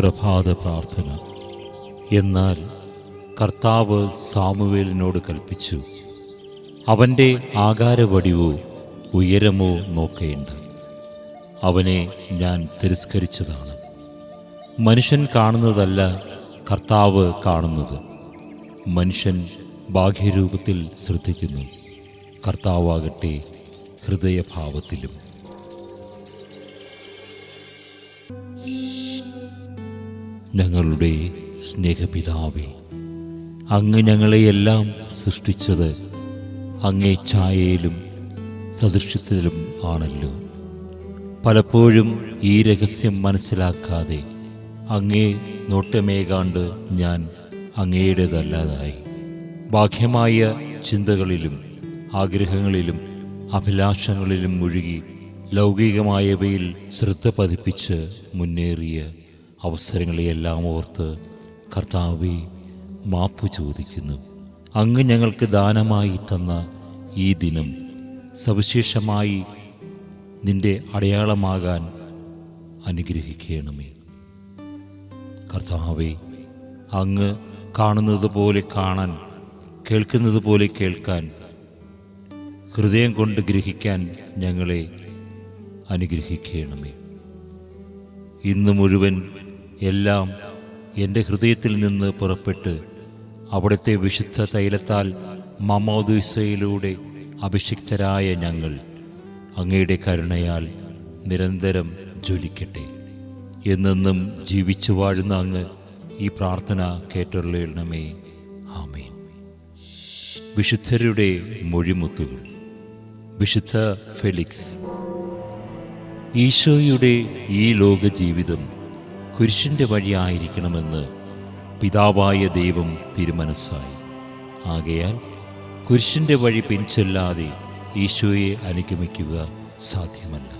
പ്രഭാത പ്രാർത്ഥന. എന്നാൽ കർത്താവ് സാമുവേലിനോട് കൽപ്പിച്ചു അവന്റെ ആകാരവടിവോ ഉയരമോ നോക്കേണ്ട. അവനെ ഞാൻ തിരസ്കരിച്ചതാണ്. മനുഷ്യൻ കാണുന്നതല്ല കർത്താവ് കാണുന്നത്. മനുഷ്യൻ ബാഹ്യരൂപത്തിൽ ശ്രദ്ധിക്കുന്നു. കർത്താവാകട്ടെ ഹൃദയഭാവത്തിലും. ഞങ്ങളുടെ സ്നേഹപിതാവേ അങ്ങ് ഞങ്ങളെയെല്ലാം സൃഷ്ടിച്ചത് അങ്ങേ ഛായയിലും സദൃശ്യത്തിലും ആണല്ലോ. പലപ്പോഴും ഈ രഹസ്യം മനസ്സിലാക്കാതെ അങ്ങേ നോട്ടമേകാണ്ട് ഞാൻ അങ്ങയുടേതല്ലാതായി. ബാഹ്യമായ ചിന്തകളിലും ആഗ്രഹങ്ങളിലും അഭിലാഷങ്ങളിലും മുഴുകി ലൗകികമായവയിൽ ശ്രദ്ധ പതിപ്പിച്ച് മുന്നേറിയ അവസരങ്ങളെയെല്ലാം ഓർത്ത് കർത്താവെ മാപ്പ് ചോദിക്കുന്നു. അങ്ങ് ഞങ്ങൾക്ക് ദാനമായി തന്ന ഈ ദിനം സവിശേഷമായി നിന്റെ അടയാളമാകാൻ അനുഗ്രഹിക്കണമേ. കർത്താവെ അങ്ങ് കാണുന്നത് പോലെ കാണാൻ കേൾക്കുന്നത് പോലെ കേൾക്കാൻ ഹൃദയം കൊണ്ട് ഗ്രഹിക്കാൻ ഞങ്ങളെ അനുഗ്രഹിക്കണമേ. ഇന്ന് മുഴുവൻ എല്ലാം എന്റെ ഹൃദയത്തിൽ നിന്ന് പുറപ്പെട്ട് അവിടുത്തെ വിശുദ്ധ തൈലത്താൽ മമോദിസയിലൂടെ അഭിഷിക്തരായ ഞങ്ങൾ അങ്ങയുടെ കരുണയാൽ നിരന്തരം ജ്വലിക്കട്ടെ. എന്നെന്നും ജീവിച്ചു വാഴുന്ന അങ്ങ് ഈ പ്രാർത്ഥന കേട്ടുള്ളണമേ ആമേൻ. വിശുദ്ധരുടെ മൊഴിമുത്തുകൾ. വിശുദ്ധ ഫെലിക്സ്. ഈശോയുടെ ഈ ലോക ജീവിതം കുരിശിന്റെ വഴിയായിരിക്കണമെന്ന് പിതാവായ ദൈവം തിരുമനസ്സായി. ആകയാൽ കുരിശിന്റെ വഴി പിൻചെല്ലാതെ ഈശോയെ അനുഗമിക്കുക സാധ്യമല്ല.